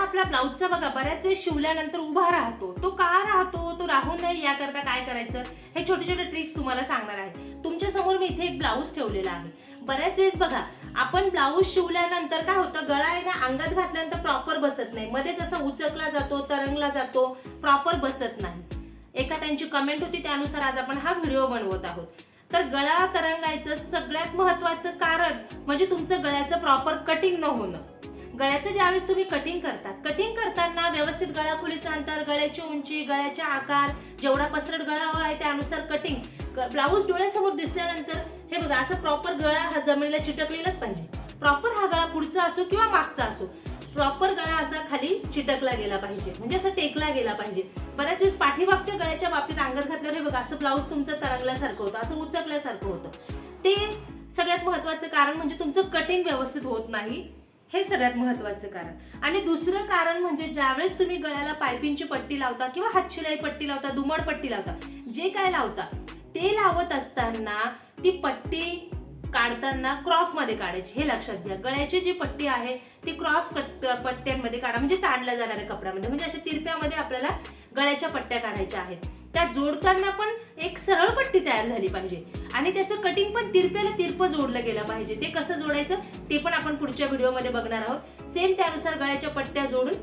आपला ब्लाऊजचा बघा बऱ्याच वेळेस शिवल्यानंतर उभा राहतो. तो का राहतो? तो राहू नये याकरता काय करायचं? हे छोटे छोटे ट्रिक्स तुम्हाला सांगणार आहे. तुमच्यासमोर मी इथे एक ब्लाऊज ठेवलेला आहे. बऱ्याच वेळेस बघा आपण ब्लाऊज शिवल्यानंतर काय होतं? गळा आहे ना अंगात घातल्यानंतर प्रॉपर बसत नाही. मध्येच असं उचकला जातो तरंगला जातो प्रॉपर बसत नाही. एका त्यांची कमेंट होती त्यानुसार आज आपण हा व्हिडिओ बनवत आहोत. तर गळा तरंगायचं सगळ्यात महत्वाचं कारण म्हणजे तुमचं गळ्याचं प्रॉपर कटिंग न होणं. गळ्याचं ज्यावेळेस तुम्ही कटिंग करता कटिंग करताना व्यवस्थित गळा खोलीचं अंतर गळ्याची उंची गळ्याचा आकार जेवढा पसरट गळा हवा आहे त्यानुसार कटिंग ब्लाऊज डोळ्यासमोर दिसल्यानंतर हे बघा असं प्रॉपर गळा हा जमिनीला चिटकलेलाच पाहिजे. प्रॉपर हा गळा पुढचा असो किंवा मागचा असो प्रॉपर गळा असा खाली चिटकला गेला पाहिजे. म्हणजे असं टेकला गेला पाहिजे. बऱ्याच वेळेस पाठीमागच्या गळ्याच्या बाबतीत अंगात घातल्यावर हे बघा असं ब्लाऊज तुमचं तरंगल्यासारखं होतं असं उचकल्यासारखं होतं. ते सगळ्यात महत्वाचं कारण म्हणजे तुमचं कटिंग व्यवस्थित होत नाही. हे सगळ्यात महत्वाचं कारण. आणि दुसरं कारण म्हणजे ज्यावेळेस तुम्ही गळ्याला पायपिंगची पट्टी लावता किंवा हातशिलाई पट्टी लावता दुमड पट्टी लावता जे काय लावता ते लावत असताना ती पट्टी काढताना क्रॉसमध्ये काढायची. हे लक्षात घ्या. गळ्याची जी पट्टी आहे ती क्रॉस पट्ट्यांमध्ये काढा. म्हणजे ताणल्या जाणाऱ्या कपड्यामध्ये. म्हणजे अशा तिरप्यामध्ये आपल्याला गळ्याच्या पट्ट्या काढायच्या आहेत. त्या जोडताना पण एक सरळ पट्टी तयार झाली पाहिजे. आणि त्याचं कटिंग पण तिरप्याला तिरपं जोडलं गेलं पाहिजे. ते कसं जोडायचं ते पण आपण पुढच्या व्हिडिओमध्ये बघणार आहोत. सेम त्यानुसार गळ्याच्या पट्ट्या जोडून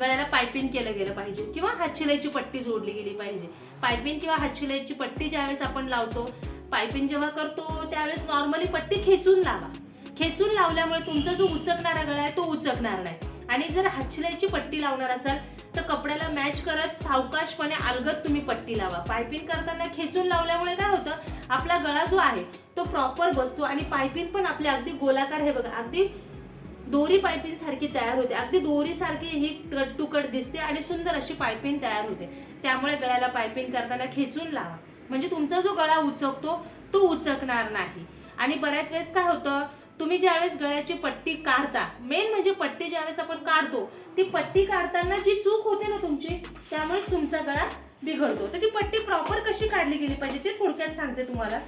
गळ्याला पायपिंग केलं गेलं पाहिजे किंवा हातशिलाईची पट्टी जोडली गेली पाहिजे. पायपिंग किंवा हातशिलाईची पट्टी ज्यावेळेस आपण लावतो पायपिंग जेव्हा करतो त्यावेळेस नॉर्मली पट्टी खेचून लावा. खेचून लावल्यामुळे तुमचा जो उचकणारा गळा आहे तो उचकणार नाही. आणि जर हातशिलाईची पट्टी लावणार असाल तर कपड्याला मॅच करत सावकाशपणे अलगत तुम्ही पट्टी लावा. पायपिंग करताना खेचून लावल्यामुळे काय होतं? आपला गळा जो आहे तो प्रॉपर बसतो आणि पायपिंग पण आपले अगदी गोलाकार हे बघा अगदी दोरी पायपिंग सारखी तयार होते. अगदी दोरी सारखी ही कट टू कट दिसते आणि सुंदर अशी पायपिंग तयार होते. त्यामुळे गळ्याला पायपिंग करताना खेचून लावा. म्हणजे तुमचा जो गळा उचकतो तो उचकणार नाही. आणि बऱ्याच वेळेस काय होतं? तुम्ही ज्यावेळेस गळ्याची पट्टी काढता मेन म्हणजे पट्टी ज्यावेळेस आपण काढतो ती पट्टी काढताना जी चूक होते ना तुमची त्यामुळेच तुमचा गळा बिघडतो. तर ती पट्टी प्रॉपर कशी काढली गेली पाहिजे ते थोडक्यात सांगते तुम्हाला.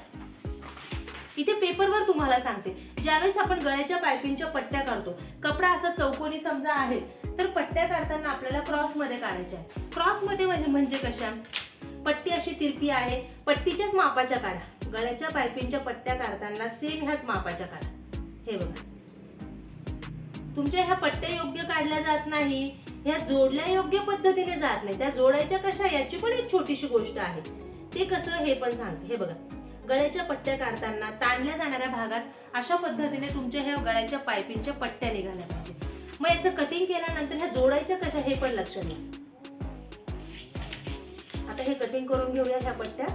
इथे पेपरवर तुम्हाला सांगते. ज्यावेळेस आपण गळ्याच्या पायपिंगच्या पट्ट्या काढतो कपडा असा चौकोनी समजा आहे तर पट्ट्या काढताना आपल्याला क्रॉसमध्ये काढायच्या आहे क्रॉसमध्ये म्हणजे म्हणजे कशा? पट्टी अशी तिरपी आहे पट्टीच्याच मापाच्या काढा. गळ्याच्या पायपिंगच्या पट्ट्या काढताना सेम ह्याच मापाच्या काढा. हे बघा. तुमच्या ह्या पट्ट्या योग्य काढल्या जात नाही ह्या जोडल्या योग्य पद्धतीने जात नाही त्या जोडायच्या कशा याची पण एक छोटीशी गोष्ट आहे. ते कसं हे पण सांगते. हे बघा. गळ्याच्या पट्ट्या काढताना ताणल्या जाणाऱ्या भागात अशा पद्धतीने तुमच्या ह्या गळ्याच्या पायपिंगच्या पट्ट्या निघाल्या पाहिजे मग याचं कटिंग केल्यानंतर ह्या जोडायच्या कशा हे पण लक्षात घ्या. आता हे कटिंग करून घेऊया ह्या पट्ट्या.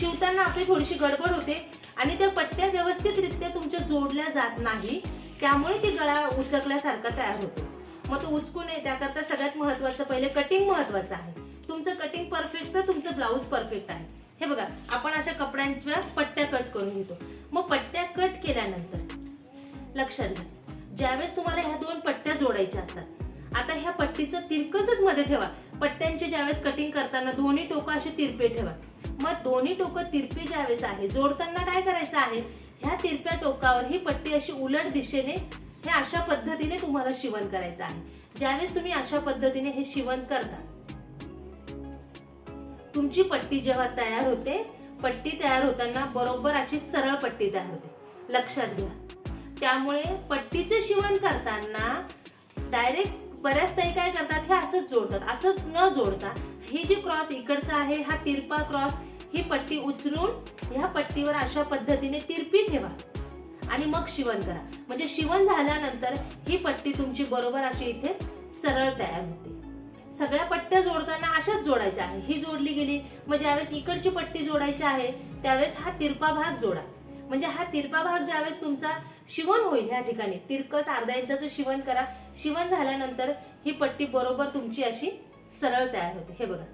शिवताना आपली थोडीशी गडबड होते. आणि त्या पट्ट्या व्यवस्थितरित्या तुमच्या जोडल्या जात नाही त्यामुळे ती गळा उचकल्यासारखा तयार होतो. मग तो उचकू नये त्याकरता सगळ्यात महत्वाचं पहिले कटिंग महत्वाचं आहे. तुमचं कटिंग परफेक्ट तर तुमचं ब्लाऊज परफेक्ट आहे. हे बघा आपण अशा कपड्यांच्या पट्ट्या कट करून घेतो. मग पट्ट्या कट केल्यानंतर लक्षात घ्या. ज्यावेळेस तुम्हाला ह्या दोन पट्ट्या जोडायच्या असतात आता ह्या पट्टीचं तिरकसच मध्ये ठेवा. पट्ट्यांचे ज्यावेळेस कटिंग करताना दोन्ही टोकं असे तिरपे ठेवा. मग दोन्ही टोकं तिरपे ज्यावेळेस आहे जोडताना काय करायचं आहे? ह्या तिरप्या टोकावर ही पट्टी अशी उलट दिशेने हे अशा पद्धतीने तुम्हाला शिवण करायचं आहे. ज्यावेळेस तुम्ही अशा पद्धतीने हे शिवण करता. तुमची पट्टी जेव्हा तयार होते पट्टी तयार होताना बरोबर अशी सरळ पट्टी तयार होते. लक्षात घ्या. त्यामुळे पट्टीचे शिवण करताना डायरेक्ट बऱ्याच ताई काय करतात हे असंच जोडतात असंच न जोडता ही जी क्रॉस इकडचा आहे हा तिरपा क्रॉस ही पट्टी उचलून ह्या पट्टीवर अशा पद्धतीने तिरपी ठेवा. आणि मग शिवण करा. म्हणजे शिवण झाल्यानंतर ही पट्टी तुमची बरोबर अशी इथे सरळ तयार होते. सगळ्या पट्ट्या जोडताना अशाच जोडायच्या आहे ही जोडली गेली मग ज्यावेळेस इकडची पट्टी जोडायची आहे त्यावेळेस हा तिरपा भाग जोडा. म्हणजे हा तिरपा भाग ज्यावेळेस तुमचा शिवण होईल ह्या ठिकाणी तिरकस अर्धा इंचाचं शिवण करा. शिवण झाल्यानंतर ही पट्टी बरोबर तुमची अशी सरळ तयार होते. हे बघा.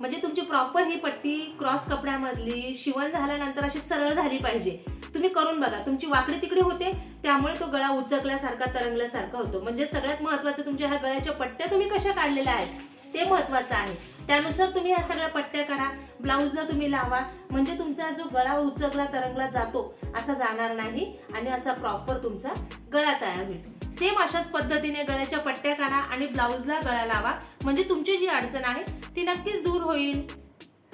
म्हणजे तुमची प्रॉपर ही पट्टी क्रॉस कपड्यामधली शिवण झाल्यानंतर अशी सरळ झाली पाहिजे. तुम्ही करून बघा. तुमची वाकडी तिकडे होते त्यामुळे तो गळा उचकल्यासारखा तरंगल्यासारखा होतो. म्हणजे सगळ्यात महत्वाचं तुमच्या ह्या गळ्याच्या पट्ट्या तुम्ही कशा काढलेल्या आहेत ते महत्वाचं आहे. त्यानुसार तुम्ही ह्या सगळ्या पट्ट्या काढा ब्लाऊजला तुम्ही लावा. म्हणजे तुमचा जो गळा उचकला तरंगला जातो असा जाणार नाही आणि असा प्रॉपर तुमचा गळा तयार होईल. सेम अशाच पद्धतीने गळ्याच्या पट्ट्या काढा आणि ब्लाऊजला गळा लावा. म्हणजे तुमची जी अडचण आहे ती नक्कीच दूर होईल.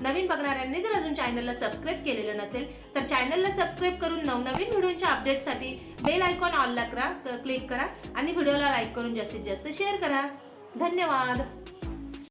नवीन बघणाऱ्यांनी जर अजून चॅनलला सबस्क्राईब केलेलं नसेल तर चॅनलला सबस्क्राईब करून नवनवीन व्हिडिओच्या अपडेटसाठी बेल आयकॉन ऑलला करा क्लिक करा आणि व्हिडिओला लाईक करून जास्तीत जास्त शेअर करा. धन्यवाद.